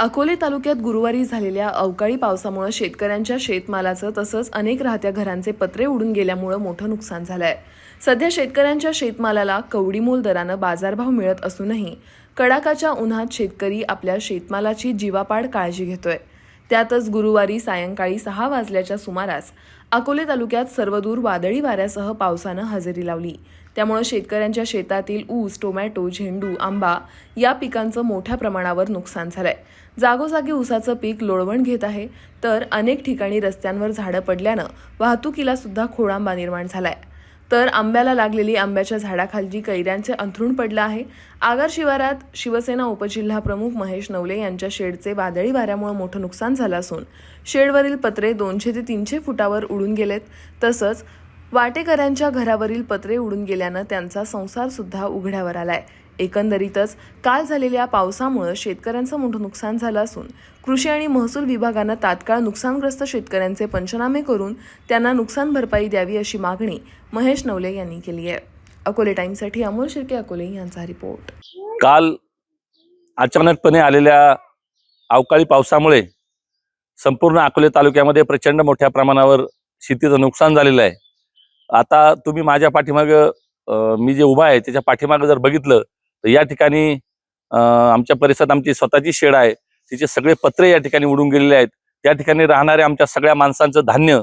अकोले तालुक्यात गुरुवारी झालेल्या अवकाळी पावसामुळे शेतकऱ्यांच्या शेतमालाचं तसंच अनेक राहत्या घरांचे पत्रे उडून गेल्यामुळं मोठं नुकसान झालंय. सध्या शेतकऱ्यांच्या शेतमालाला कवडीमोल दरानं बाजारभाव मिळत असूनही कडाकाच्या उन्हात शेतकरी आपल्या शेतमालाची जीवापाड काळजी घेतोय. त्यातच गुरुवारी सायंकाळी सहा वाजल्याच्या सुमारास अकोले तालुक्यात सर्वदूर वादळी वाऱ्यासह पावसानं हजेरी लावली. त्यामुळे शेतकऱ्यांच्या शेतातील ऊस टोमॅटो झेंडू आंबा या पिकांचं मोठ्या प्रमाणावर नुकसान झालंय. जागोजागी ऊसाचं पीक लोळवण घेत आहे तर अनेक ठिकाणी रस्त्यांवर झाडं पडल्यानं वाहतुकीला सुद्धा खोळांबा निर्माण झालाय. तर आंब्याला लागलेली आंब्याच्या झाडाखालची कैऱ्यांचे अंथरूण पडलं आहे. आगार शिवारात शिवसेना उपजिल्हा प्रमुख महेश नवले यांच्या शेडचे वादळी वाऱ्यामुळे मोठं नुकसान झालं असून शेडवरील पत्रे दोनशे ते तीनशे फुटावर उडून गेलेत. तसंच वाटेकरांच्या घरावरील पत्रे उडून गेल्यानं त्यांचा संसार सुद्धा उघड्यावर आलाय. एकंदरीतच काल झालेल्या पावसामुळे शेतकऱ्यांचं मोठं नुकसान झालं असून कृषी आणि महसूल विभागानं तात्काळ नुकसानग्रस्त शेतकऱ्यांचे पंचनामे करून त्यांना नुकसान भरपाई द्यावी अशी मागणी महेश नवले यांनी केली आहे. अकोले टाइमसाठी अमोल शिर्के अकोले यांचा रिपोर्ट. काल अचानकपणे आलेल्या अवकाळी पावसामुळे संपूर्ण अकोले तालुक्यामध्ये प्रचंड मोठ्या प्रमाणावर शेतीचं नुकसान झालेलं आहे. आता तुम्ही माझ्या पाठीमागं मी जे उभा आहे त्याच्या पाठीमागं जर बघितलं तर या ठिकाणी आमच्या परिसरात आमची स्वतःची शेड आहे. तिचे सगळे पत्रे या ठिकाणी उडून गेलेले आहेत. त्या ठिकाणी राहणाऱ्या आमच्या सगळ्या माणसांचं धान्य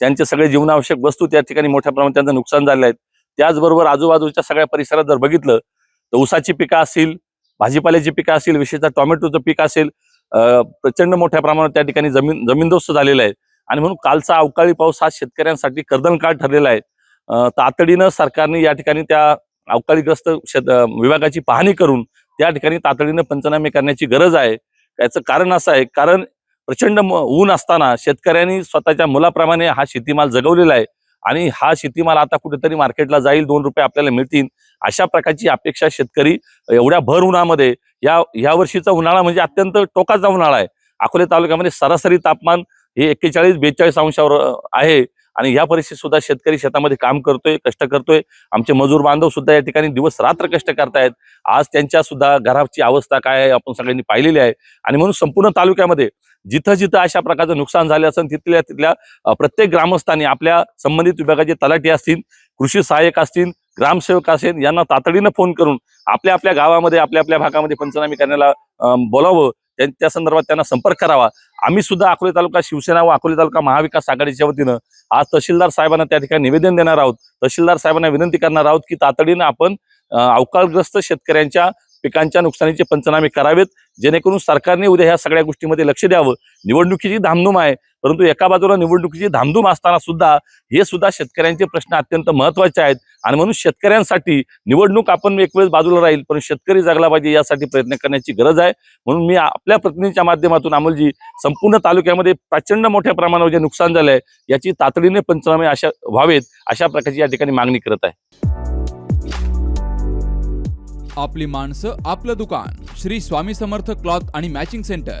त्यांचे सगळे जीवनावश्यक वस्तू त्या ठिकाणी मोठ्या प्रमाणात त्यांचं नुकसान झालेलं आहे त्याचबरोबर आजूबाजूच्या सगळ्या परिसरात जर बघितलं तर ऊसाची पिकं असतील भाजीपाल्याची पिकं असतील विशेषतः टोमॅटोचं पीक असेल प्रचंड मोठ्या प्रमाणात त्या ठिकाणी जमीन जमीनदोस्त झालेला आहे आणि म्हणून कालचा अवकाळी पाऊस हा शेतकऱ्यांसाठी कर्दनकाळ ठरलेला आहे. तातडीनं सरकारने या ठिकाणी त्या अवकाळीग्रस्त शेत विभागाची पाहणी करून त्या ठिकाणी तातडीनं पंचनामे करण्याची गरज आहे. याचं कारण असं आहे कारण प्रचंड ऊन असताना शेतकऱ्यांनी स्वतःच्या मुलाप्रमाणे हा शेतीमाल जगवलेला आहे आणि हा शेतीमाल आता कुठेतरी मार्केटला जाईल दोन रुपये आपल्याला मिळतील अशा प्रकारची अपेक्षा शेतकरी एवढ्या भर उन्हामध्ये या या वर्षीचा उन्हाळा म्हणजे अत्यंत टोकाचा उन्हाळा आहे. अकोले तालुक्यामध्ये सरासरी तापमान हे एक्केचाळीस बेचाळीस अंशावर आहे. आणि या परिस्थितीत सुद्धा शेतकरी शेतामध्ये काम करतोय कष्ट करतोय. आमचे मजूर बांधव सुद्धा या ठिकाणी दिवस रात्र कष्ट करतायत. आज त्यांच्या सुद्धा घराची अवस्था काय आहे आपण सगळ्यांनी पाहिलेली आहे. आणि म्हणून संपूर्ण तालुक्यामध्ये जिथं जिथं अशा प्रकारचं नुकसान झाले असेल तिथल्या तिथल्या प्रत्येक ग्रामस्थांनी आपल्या संबंधित विभागाचे तलाठी असतील कृषी सहाय्यक असतील ग्रामसेवक असेल यांना तातडीनं फोन करून आपल्या आपल्या गावामध्ये आपल्या आपल्या भागामध्ये पंचनामे करण्याला अं, बोलावं. त्या संदर्भात त्यांना संपर्क करावा. आम्ही सुद्धा अकोले तालुका शिवसेना व अकोले तालुका महाविकास आघाडीच्या वतीनं आज तहसीलदार साहेबांना त्या ठिकाणी निवेदन देणार आहोत. तहसीलदार साहेबांना विनंती करणार आहोत की तातडीनं आपण अवकाळग्रस्त शेतकऱ्यांच्या पिकांच्या नुकसानीचे पंचनामे करावेत. जेणेकरून सरकारने उद्या ह्या सगळ्या गोष्टीमध्ये लक्ष द्यावं. निवडणुकीची धामधूम आहे. परंतु एका बाजूला निवडणुकीची धामधूम असताना सुद्धा हे सुद्धा शेतकऱ्यांचे प्रश्न अत्यंत महत्त्वाचे आहेत. आणि म्हणून शेतकऱ्यांसाठी निवडणूक आपण एक वेळेस बाजूला राहील पण शेतकरी जगला पाहिजे यासाठी प्रयत्न करण्याची गरज आहे. म्हणून मी आपल्या प्रतिनिधीच्या माध्यमातून अमोलजी संपूर्ण तालुक्यामध्ये प्रचंड मोठ्या प्रमाणावर जे नुकसान झालंय याची तातडीने पंचनामे अशा व्हावेत अशा प्रकारची या ठिकाणी मागणी करत आहे. आपली माणसं आपलं दुकान. श्री स्वामी समर्थ क्लॉथ आणि मॅचिंग सेंटर.